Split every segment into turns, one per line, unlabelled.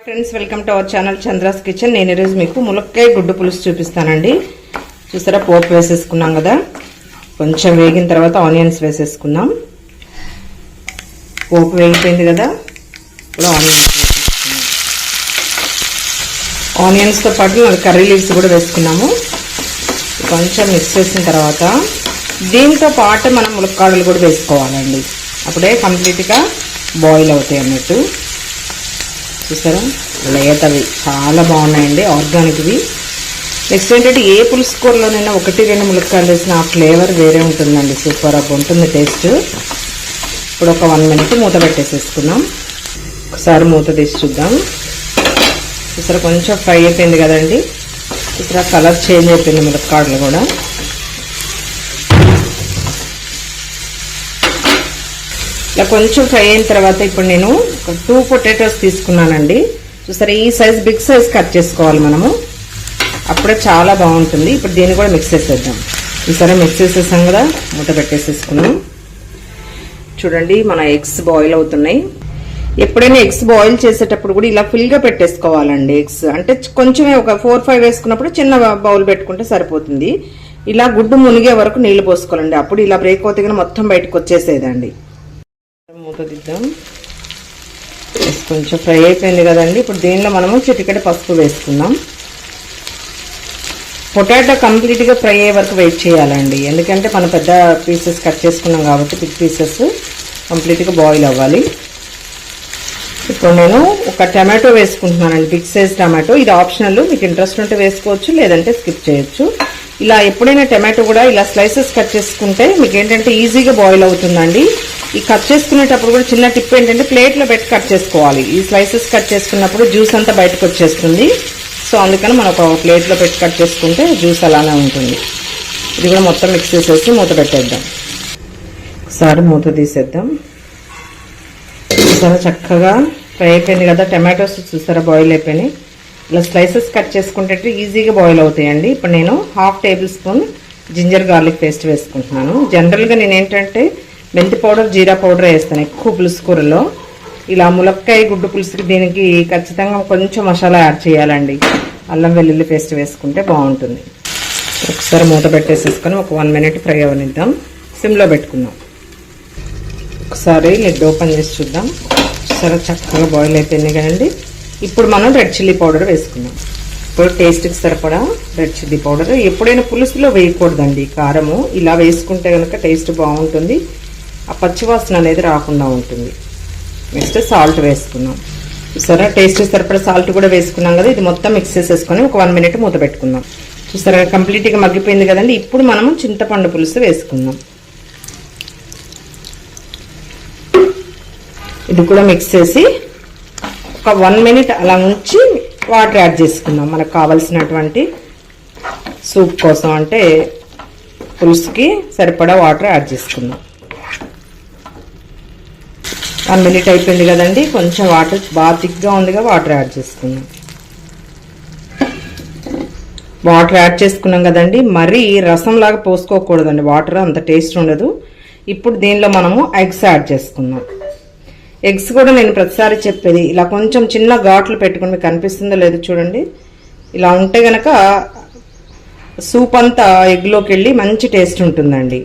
Friends welcome to our channel Chandra's kitchen. నేను ఈరోజు మీకు ములక్కాయ గుడ్డు పులుసు చూపిస్తానండి. చూసారా? పోపు వేసేసుకున్నాం కదా. కొంచెం వేగిన తర్వాత ఆనియన్స్ వేసేసుకుందాం. పోపు వేగిపోయింది కదా. ఇప్పుడు ఆనియన్స్ వేసేసుకున్నాం ఆనియన్స్తో పాటు మనం కర్రీ లీవ్స్ కూడా వేసుకున్నాము. కొంచెం మిక్స్ చేసిన తర్వాత దీంతో పాటు మనం ములక్కాడలు కూడా వేసుకోవాలండి. అప్పుడే కంప్లీట్గా బాయిల్ అవుతాయి అన్నట్టు. చూసారా? లేతవి చాలా బాగున్నాయండి ఆర్గానిక్వి నెక్స్ట్ ఏంటంటే ఏ పులుసు కూరలోనైనా ఒకటి రెండు ములక్కాయలు వేసిన ఆ ఫ్లేవర్ వేరే ఉంటుందండి. సూపర్ అప్ ఉంటుంది టేస్ట్ ఇప్పుడు ఒక వన్ మినిట్ మూత పెట్టేసేసుకుందాం. ఒకసారి మూత తీసి చూద్దాం. చూసారా కొంచెం ఫ్రై అయిపోయింది కదండి. చూసారా కలర్ చేంజ్ అయిపోయింది ములక్కాడలు కూడా. ఇలా కొంచెం ఫ్రై అయిన తర్వాత ఇప్పుడు నేను ఒక టూ పొటాటోస్ తీసుకున్నానండి. చూసారా ఈ సైజ్ బిగ్ సైజ్ కట్ చేసుకోవాలి మనము. అప్పుడే చాలా బాగుంటుంది. ఇప్పుడు దీన్ని కూడా మిక్స్ చేసేద్దాం. చూసారా మిక్స్ చేసేసాం కదా మూట పెట్టేసేసుకున్నాం. చూడండి మన ఎగ్స్ బాయిల్ అవుతున్నాయి. ఎప్పుడైనా ఎగ్స్ బాయిల్ చేసేటప్పుడు కూడా ఇలా ఫుల్గా పెట్టేసుకోవాలండి ఎగ్స్. అంటే కొంచెమే ఒక ఫోర్ ఫైవ్ వేసుకున్నప్పుడు చిన్న బౌల్ పెట్టుకుంటే సరిపోతుంది. ఇలా గుడ్డు మునిగే వరకు నీళ్ళు పోసుకోవాలండి. అప్పుడు ఇలా బ్రేక్ అవుతే కానీ మొత్తం బయటకు వచ్చేసేదండి. మూతదిద్దాం. కొంచెం ఫ్రై అయిపోయింది కదండి. ఇప్పుడు దీనిలో మనము చిటికెడ పసుపు వేసుకుందాం. పొటాటో కంప్లీట్గా ఫ్రై అయ్యే వరకు వెయిట్ చేయాలండి. ఎందుకంటే మనం పెద్ద పీసెస్ కట్ చేసుకున్నాం కాబట్టి బిగ్ పీసెస్ కంప్లీట్గా బాయిల్ అవ్వాలి. ఇప్పుడు నేను ఒక టమాటో వేసుకుంటున్నానండి. Big size tomato. ఇది ఆప్షనల్. మీకు ఇంట్రెస్ట్ ఉంటే వేసుకోవచ్చు లేదంటే స్కిప్ చేయొచ్చు. ఇలా ఎప్పుడైనా టమాటో కూడా ఇలా స్లైసెస్ కట్ చేసుకుంటే మీకు ఏంటంటే ఈజీగా బాయిల్ అవుతుందండి. ఈ కట్ చేసుకునేటప్పుడు కూడా చిన్న టిప్ ఏంటంటే ప్లేట్లో పెట్టి కట్ చేసుకోవాలి. ఈ స్లైసెస్ కట్ చేసుకున్నప్పుడు జ్యూస్ అంతా బయటకు వచ్చేస్తుంది. సో అందుకని మనం ఒక ప్లేట్లో పెట్టి కట్ చేసుకుంటే జ్యూస్ అలానే ఉంటుంది. ఇది కూడా మొత్తం మిక్స్ చేసేసి మూత పెట్టేద్దాం. ఒకసారి మూత తీసేద్దాం. చాలా చక్కగా ఫ్రై అయిపోయింది కదా. టమాటోస్ చూసారా బాయిల్ అయిపోయినాయి. ఇలా స్లైసెస్ కట్ చేసుకుంటే ఈజీగా బాయిల్ అవుతాయండి. ఇప్పుడు నేను half table spoon ginger garlic paste వేసుకుంటున్నాను. జనరల్గా నేను ఏంటంటే మెంతి పౌడర్ జీరా పౌడర్ వేస్తాను ఎక్కువ పులుసు కూరలో ఇలా ములక్కాయ గుడ్డు పులుసుకి దీనికి ఖచ్చితంగా కొంచెం మసాలా యాడ్ చేయాలండి. అల్లం వెల్లుల్లి పేస్ట్ వేసుకుంటే బాగుంటుంది. ఒకసారి మూత పెట్టేసేసుకొని ఒక వన్ మినిట్ ఫ్రై అవనిద్దాం. సిమ్లో పెట్టుకుందాం. ఒకసారి లిడ్ ఓపెన్ చేసి చూద్దాం. సరే చక్కగా బాయిల్ అయిపోయింది కదండి. ఇప్పుడు మనం రెడ్ చిల్లీ పౌడర్ వేసుకుందాం. ఇప్పుడు టేస్ట్కి సరిపడా రెడ్ చిల్లీ పౌడర్. ఎప్పుడైనా పులుసులో వేయకూడదండి కారము. ఇలా వేసుకుంటే కనుక టేస్ట్ బాగుంటుంది. ఆ పచ్చివాసన అనేది రాకుండా ఉంటుంది. నెక్స్ట్ సాల్ట్ వేసుకున్నాం. చూసారా? టేస్ట్ సరిపడా సాల్ట్ కూడా వేసుకున్నాం కదా? ఇది మొత్తం మిక్స్ చేసేసుకొని ఒక వన్ మినిట్ మూత పెట్టుకుందాం. చూసారా? కంప్లీట్గా మగ్గిపోయింది కదండి? ఇప్పుడు మనము చింతపండు పులుసు వేసుకుందాం. ఇది కూడా మిక్స్ చేసి ఒక వన్ మినిట్ అలా ఉంచి వాటర్ యాడ్ చేసుకుందాం. మనకు కావలసినటువంటి సూప్ కోసం అంటే పులుసుకి సరిపడా వాటర్ యాడ్ చేసుకుందాం. వన్ మినిట్ అయిపోయింది కదండి. కొంచెం వాటర్ బాగా థిక్గా ఉందిగా వాటర్ యాడ్ చేసుకుందాం. వాటర్ యాడ్ చేసుకున్నాం కదండి. మరీ రసంలాగా పోసుకోకూడదండి. వాటర్ అంత టేస్ట్ ఉండదు. ఇప్పుడు దీనిలో మనము ఎగ్స్ యాడ్ చేసుకుందాం. ఎగ్స్ కూడా నేను ప్రతిసారి చెప్పేది ఇలా కొంచెం చిన్న ఘాట్లు పెట్టుకుని మీకు కనిపిస్తుందో లేదో చూడండి. ఇలా ఉంటే గనక సూప్ అంతా ఎగ్లోకి వెళ్ళి మంచి టేస్ట్ ఉంటుందండి.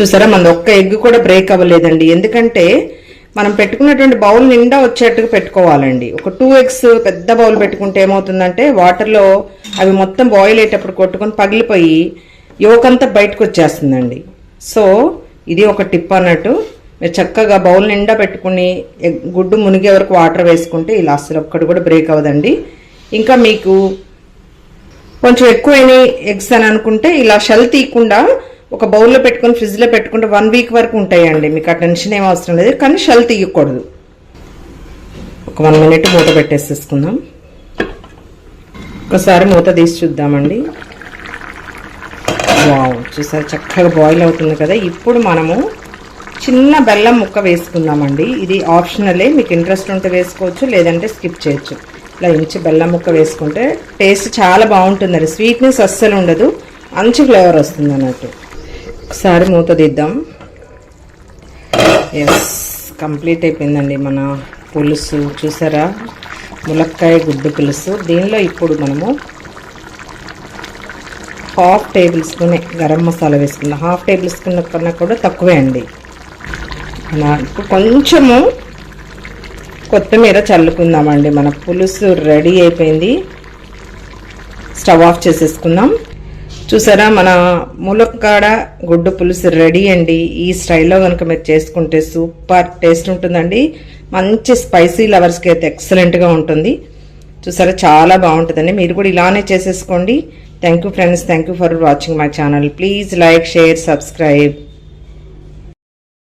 చూసారా? మన ఒక్క ఎగ్ కూడా బ్రేక్ అవ్వలేదండి. ఎందుకంటే మనం పెట్టుకున్నటువంటి బౌల్ నిండా వచ్చేట్టుగా పెట్టుకోవాలండి. ఒక టూ ఎగ్స్ పెద్ద బౌల్ పెట్టుకుంటే ఏమవుతుందంటే వాటర్లో అవి మొత్తం బాయిల్ అయ్యేటప్పుడు కొట్టుకొని పగిలిపోయి యువకంతా బయటకు వచ్చేస్తుందండి. సో ఇది ఒక టిప్ అన్నట్టు మీరు చక్కగా బౌల్ నిండా పెట్టుకుని ఎగ్- గుడ్డు మునిగే వరకు వాటర్ వేసుకుంటే ఇలా అసలు ఒక్కటి కూడా బ్రేక్ అవ్వదండి. ఇంకా మీకు కొంచెం ఎక్కువైన ఎగ్స్ అని అనుకుంటే ఇలా షెల్ తీయకుండా ఒక బౌల్లో పెట్టుకొని ఫ్రిడ్జ్లో పెట్టుకుంటే వన్ వీక్ వరకు ఉంటాయండి. మీకు ఆ టెన్షన్ ఏం అవసరం లేదు. కానీ షెల్ తీయకూడదు. ఒక వన్ మినిట్ మూత పెట్టేసేసుకుందాం. ఒకసారి మూత తీసి చూద్దామండి. వావ్ చూసారు? చక్కగా బాయిల్ అవుతుంది కదా. ఇప్పుడు మనము చిన్న బెల్లం ముక్క వేసుకుందామండి. ఇది ఆప్షనలే. మీకు ఇంట్రెస్ట్ ఉంటే వేసుకోవచ్చు లేదంటే స్కిప్ చేయొచ్చు. ఇలా ఇంచి బెల్లం ముక్క వేసుకుంటే టేస్ట్ చాలా బాగుంటుందండి స్వీట్నెస్ అస్సలు ఉండదు. మంచి ఫ్లేవర్ వస్తుంది అన్నట్టు. ఒకసారి మూత తీద్దాం. ఎస్ కంప్లీట్ అయిపోయిందండి మన పులుసు. చూసారా? ములక్కాయ గుడ్డు పులుసు. దీనిలో ఇప్పుడు మనము half table spoon garam masala వేసుకుందాం. హాఫ్ టేబుల్ స్పూన్ కన్నా కూడా తక్కువే అండి. ఇప్పుడు కొంచెము కొత్తిమీర చల్లుకుందామండి. మన పులుసు రెడీ అయిపోయింది. స్టవ్ ఆఫ్ చేసేసుకుందాం. చూసారా మన ములక్కాడ గుడ్డు పులుసు రెడీ అండి. ఈ స్టైల్లో కనుక మీరు చేసుకుంటే సూపర్ టేస్ట్ ఉంటుందండి. మంచి స్పైసీ లవర్స్కి అయితే ఎక్సలెంట్గా ఉంటుంది. చూసారా చాలా బాగుంటుందండి. మీరు కూడా ఇలానే చేసేసుకోండి. Thank you friends thank you for watching my channel please like share subscribe